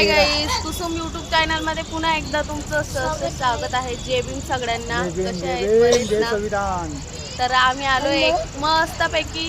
हाय guys Kusum YouTube चॅनलमध्ये पुन्हा एकदा तुमचं सहर्ष स्वागत आहे. जय भीम सगळ्यांना. कसे आहेत? बरेच ना? तर आम्ही आलो एक मस्त पैकी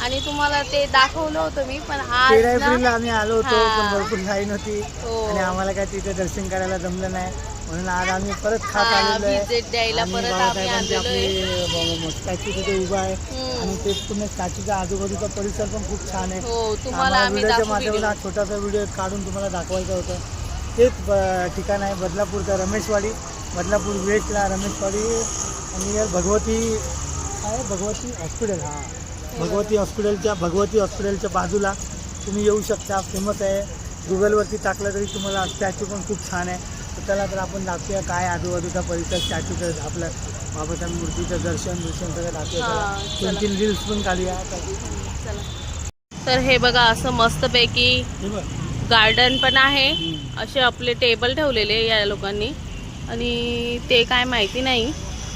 आणि तुम्हाला ते दाखवलं होतं मी पण आज आम्ही आलो होतो. पण भरपूर लाईन होती. हो. आणि आम्हाला काय तिथे दर्शन करायला जमलं नाही. म्हणून आज आम्ही परत खात आलेलो आहे. द्यायला आणि परत बाबासाहेबांची आपली स्टॅच्यू तिथे उभा आहे. आणि ते पूर्ण स्टॅच्यूच्या आजूबाजूचा परिसर पण खूप छान आहे. हो तुम्हाला आम्हाला आम्ही व्हिडिओच्या दाखवू माध्यमातून video. हा छोटासा व्हिडिओ काढून तुम्हाला दाखवायचं होतं. तेच ठिकाण आहे बदलापूरचा रमेशवाडी. बदलापूर वेस्टला रमेशवाडी. आणि भगवती काय भगवती हॉस्पिटल. हा. भगवती हॉस्पिटलच्या भगवती हॉस्पिटलच्या बाजूला तुम्ही येऊ शकता. फेमस आहे. गुगलवरती टाकलं तरी तुम्हाला स्टॅच्यू पण खूप छान आहे. तर त्याला तर आपण दाखवूया काय आजूबाजूचा परिसर स्टॅच्यूचं आपलं बाबासाहेब मूर्तीचं दर्शन दर्शन सगळं दाखवूया. हा, दोन. तीन रील्स पण काढूया. तर हे बघा असं मस्त पैकी बघ. गार्डन पण आहे. असे आपले टेबल ठेवलेले या लोकांनी. आणि ते काय माहिती नाही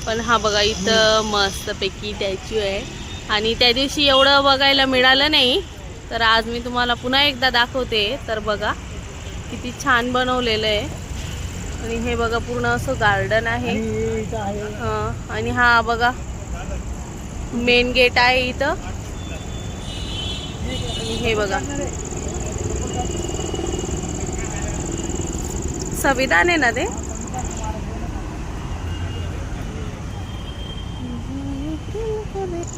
पण हा बघा इथं मस्तपैकी स्टॅच्यू आहे. आणि त्या दिवशी एवढं बघायला मिळालं नाही तर आज मी तुम्हाला पुन्हा एकदा दाखवते. तर बघा किती छान बनवलेलं आहे. आणि हे बघा पूर्ण असं गार्डन आहे. आणि हे हं, हा बघा मेन गेट आहे इथं. आणि हे बघा. संविधान आहे ना ते?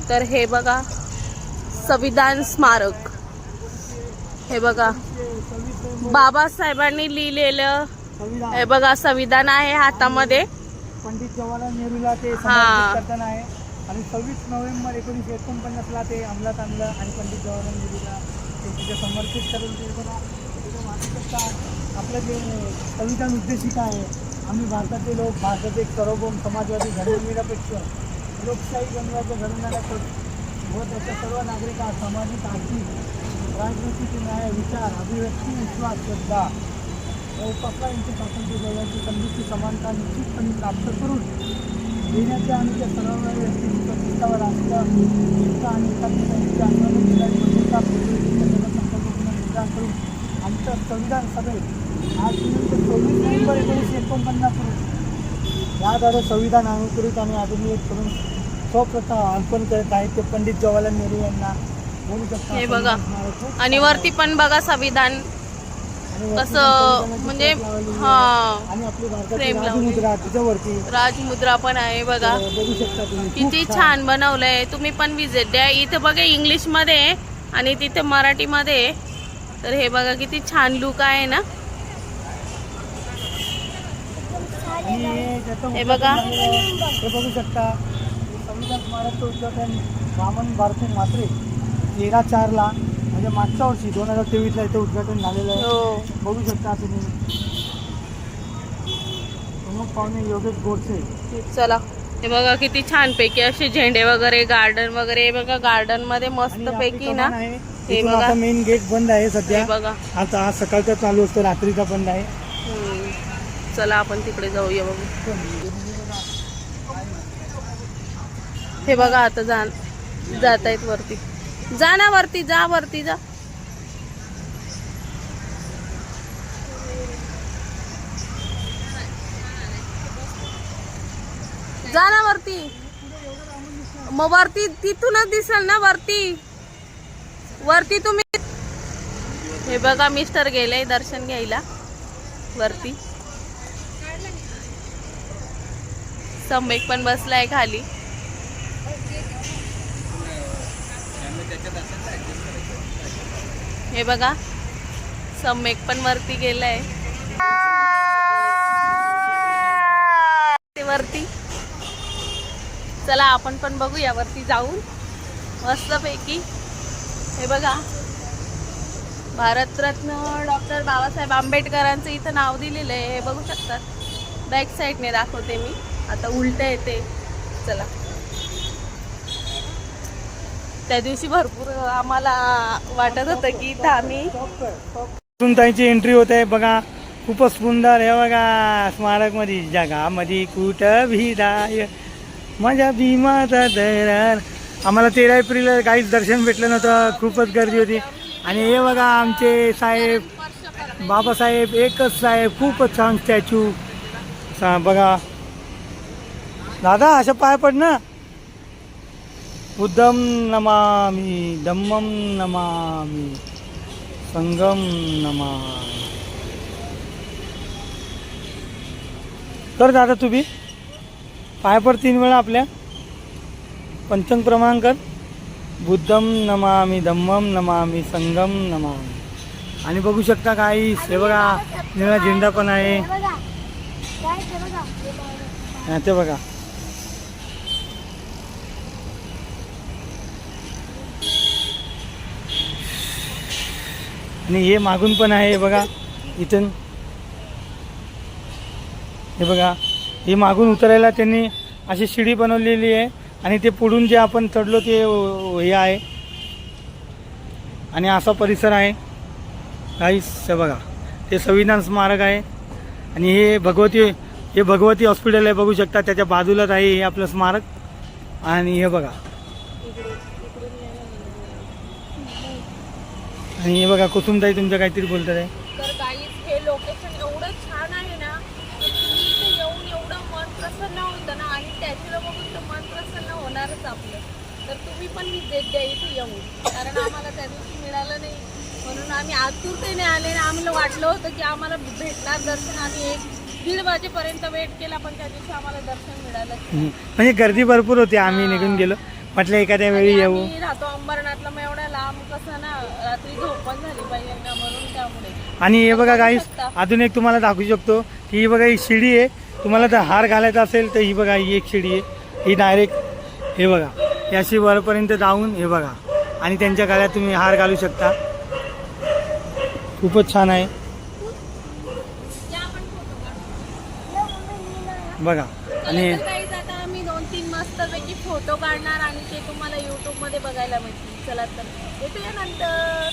तर हे बघा संविधान स्मारक. हे बघा बाबासाहेबांनी लिहिलेलं हे बघा संविधान आहे हातामध्ये. पंडित जवाहरलाल नेहरूला ते करताना आहे. आणि सव्वीस नोव्हेंबर एकोणीसशे एकोणपन्नासला ते अंमलात आणलं आणि पंडित जवाहरलाल नेहरूला ते तिथे समर्पित करून ते आपलं जे संविधान उद्देशिका आहे आम्ही भारताचे लोक भारताचे एक सार्वभौम समाजवादी धर्मनिरपेक्ष लोकशाही बनवायचं घडवणाऱ्या व त्याच्या सर्व नागरिकांना सामाजिक आर्थिक राजनैतिक न्याय विचार अभिव्यक्ती विश्वास श्रद्धा उपासना यांची स्वातंत्र्य जगाची संधीची समानता निश्चितपणे प्राप्त करून देण्याच्या आणि त्या सर्व व्यक्तींच्या राष्ट्र एकता आणि एकात्मता यांची आंदोलन करून आमच्या संविधान सभेत आज दिनांक चोवीस नोव्हेंबर एकोणीसशे एकोणपन्नास रोजी याद्वारे संविधान अनुकरित आणि आधुनिक करून स्वप्रथा अर्पण करत आहेत ते पंडित जवाहरलाल नेहरू यांना. हे बघा. आणि वरती पण बघा संविधान. कसं म्हणजे. हा फ्रेम लावली. राजमुद्रा पण आहे बघा. किती छान. बनवलंय. तुम्ही पण विजिट द्या. इथं बघा इंग्लिशमध्ये आणि तिथे मराठीमध्ये. आहे. तर हे बघा किती छान लुक आहे ना. हे बघा. हे बघू शकता. संविधान उद्घाटन वामन भारती मात्रे तेरा चारला. म्हणजे मागच्या वर्षी दोन हजार तेवीसला इथं उद्घाटन झालेलं आहे. हो. बघू शकता तुम्ही. प्रमुख पाहुणे योगेश गोडसे. चला. हे बघा किती छान पैकी असे झेंडे वगैरे गार्डन वगैरे बघा गार्डनमध्ये मस्त पैकी ना. हे बघा. मेन गेट बंद आहे हे सध्या बघा. आता हा सकाळचा चालू असतो रात्रीचा बंद आहे. चला आपण तिकडे जाऊया बघू. हे बघा आता जा जात आहेत वरती. जा ना वरती जा वरती जा. जा ना वरती मग वरती तिथूनच दिसेल ना वरती. वरती तुम्ही हे बघा मिस्टर गेले दर्शन घ्यायला. वरती. सम्यक पण बसलाय खाली. हे बघा सम्यक पण वरती गेलाय. ते वरती. चला आपण पण बघूया वरती जाऊन. मस्तपैकी. हे बघा. भारतरत्न डॉक्टर बाबासाहेब आंबेडकरांचं इथं नाव दिलेलं आहे. हे बघू शकतात बॅक साईडने दाखवते मी. आता उलट येते. चला. त्या दिवशी भरपूर आम्हाला वाटत होतं की इथं आम्ही सुनताईची एंट्री होत. आहे बघा खूपच सुंदर आहे बघा स्मारकमध्ये जगामध्ये कुठं भिराय माझ्या भीमाचा दरार आम्हाला तेरा एप्रिलला काहीच दर्शन भेटलं नव्हतं. खूपच गर्दी होती. आणि हे बघा आमचे साहेब बाबासाहेब एकच साहेब खूपच छान स्टॅच्यू सा बघा. दादा असं पाय पड ना. बुद्धम नमामी धम्मम नमामी संगम नमामी। कर दादा तुम्ही पाय पड तीन वेळा आपल्या. पंचंग प्रमाण कर बुद्धम नमामी धम्मम नमामी संगम नमामी. आणि बघू शकता काही हे बघा निळा झेंडा पण आहे. ते बघा. आणि हे मागून पण आहे हे बघा. इथून. हे बघा. हे मागून उतरायला त्यांनी अशी शिडी बनवलेली आहे आणि ते पुढून जे आपण चढलो ते हे आहे. आणि असा परिसर आहे. काहीच बघा. ते संविधान स्मारक आहे. आणि हे भगवती हे भगवती हॉस्पिटल आहे बघू शकता. त्याच्या बाजूलाच आहे हे आपलं स्मारक. आणि हे बघा. आणि हे बघा कुसुमताई तुमचं काहीतरी बोलतात आहे. तर गाईज हे लोकेशन एवढं छान आहे ना तर तुम्ही इथे येऊन एवढं मन प्रसन्न होतं ना आणि त्याच्याला बघून तर मन प्रसन्न होणारच आपलं. तर तुम्ही पण विजेत द्या इथे येऊन. कारण आम्हाला त्या दिवशी मिळालं नाही. म्हणून आम्ही आतुरतेने आले आणि आम्हाला वाटलं होतं की आम्हाला भेटणार दर्शन. आम्ही एक दीड वाजेपर्यंत वेट केला पण त्या दिवशी आम्हाला दर्शन मिळालं. म्हणजे गर्दी भरपूर होती आम्ही निघून गेलो. म्हटलं एखाद्या वेळी येऊ. आम्ही राहतो अंबरनाथला मग एवढ्या लांब कसं ना रात्री झोप पण झाली पाहिजे ना म्हणून त्यामुळे. आणि हे बघा गाईस. अजून एक तुम्हाला दाखवू शकतो की ही बघा ही शिडी आहे. तुम्हाला जर हार घालायचा असेल तर ही बघा ही एक शिडी आहे. ही डायरेक्ट हे बघा ही अशी वरपर्यंत जाऊन हे बघा. आणि त्यांच्या गळ्यात तुम्ही हार घालू शकता. खूपच छान आहे. बघा. आणि फोटो काढणार आणि ते तुम्हाला यूट्यूबमध्ये बघायला मिळतील. चला तर. भेटूया नंतर.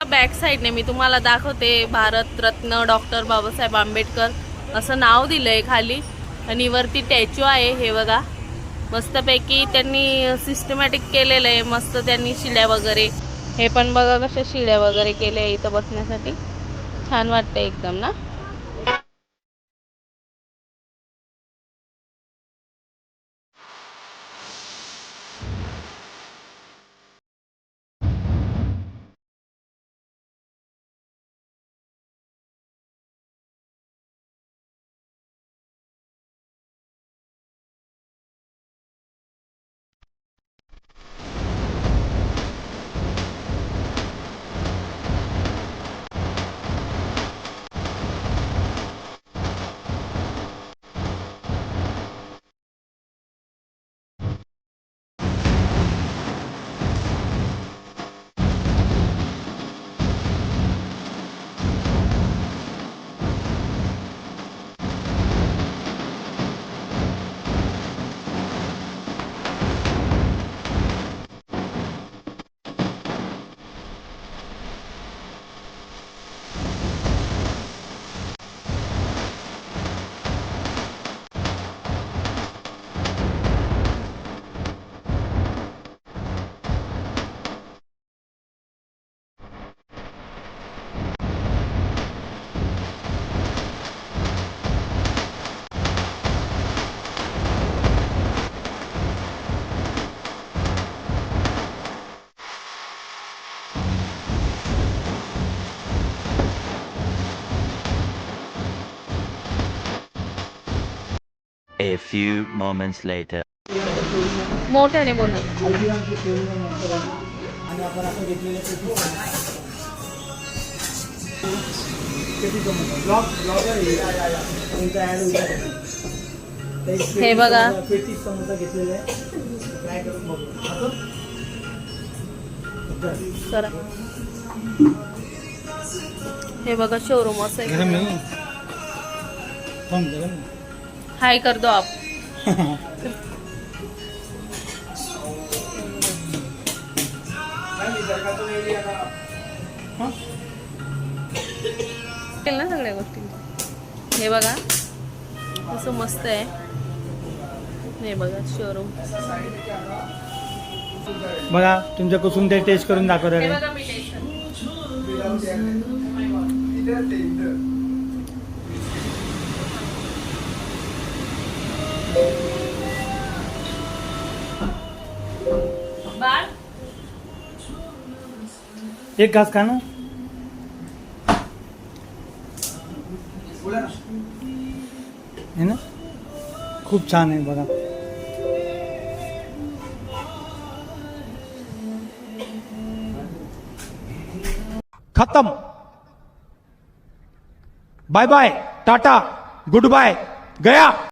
बॅक साईडने मी तुम्हाला दाखवते भारत रत्न डॉक्टर बाबासाहेब आंबेडकर. असं नाव दिलंय खाली. आणि वरती टॅच्यू आहे हे बघा. मस्तपैकी त्यांनी सिस्टमॅटिक केलेलं आहे. मस्त त्यांनी शिड्या वगैरे. हे पण बघा कशा शिड्या वगैरे केल्या इथं बसण्यासाठी. छान वाटतं एकदम ना? A few moments later. मोठ्याने बोला हे बघा. करा हे बघा शोरूम असं हाय कर दो आप. हा? ना सगळ्या गोष्टी. हे बघा. असं मस्त आहे. हे बघा शोरूम बघा तुमच्या कुसुम ते टेस्ट करून दाखवत एक घास खाना। है ना? खूप छान आहे बघा। खत्म। Bye bye, tata, good bye, गया।